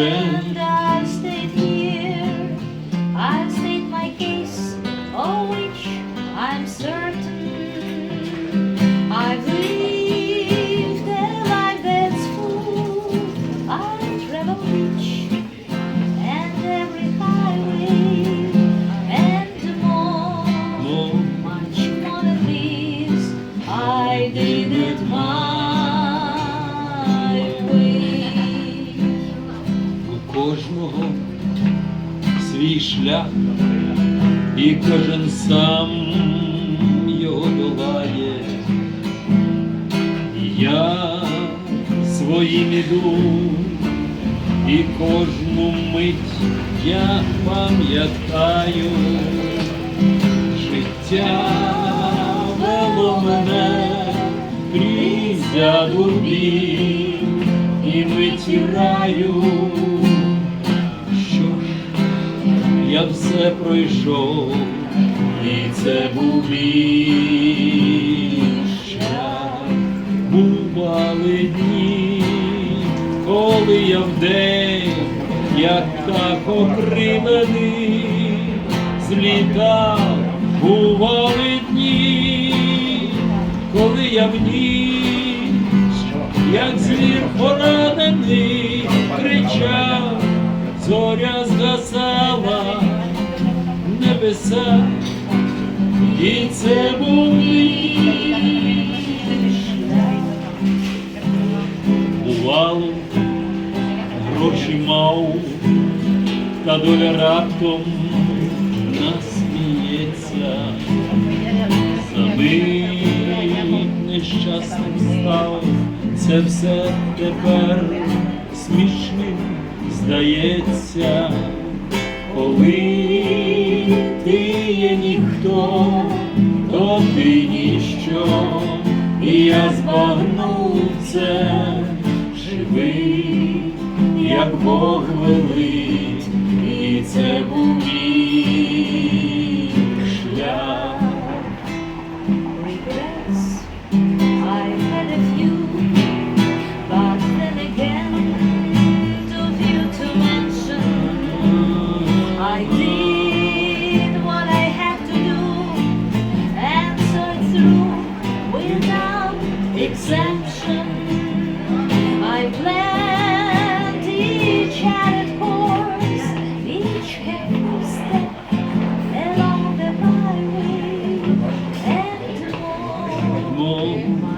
Amen. Кожного свій шлях, і кожен сам його долає. Я своїм іду, і кожну мить я пам'ятаю, життя вело мене крізь дубі і витираю, все пройшов, і це був шлях. Бували дні, коли я вдень, як так окрилений, злітав, бували дні, коли я в ніч, як звір поранений, кричав, зоря згасала, небеса, і це був шлях. Бувало, гроші мав, та доля раптом насміється. За мить нещасним став, це все тепер смішним здається, коли ти є ніхто, то ти ніщо, і я збагнув це живий, як Бог велить, Amen.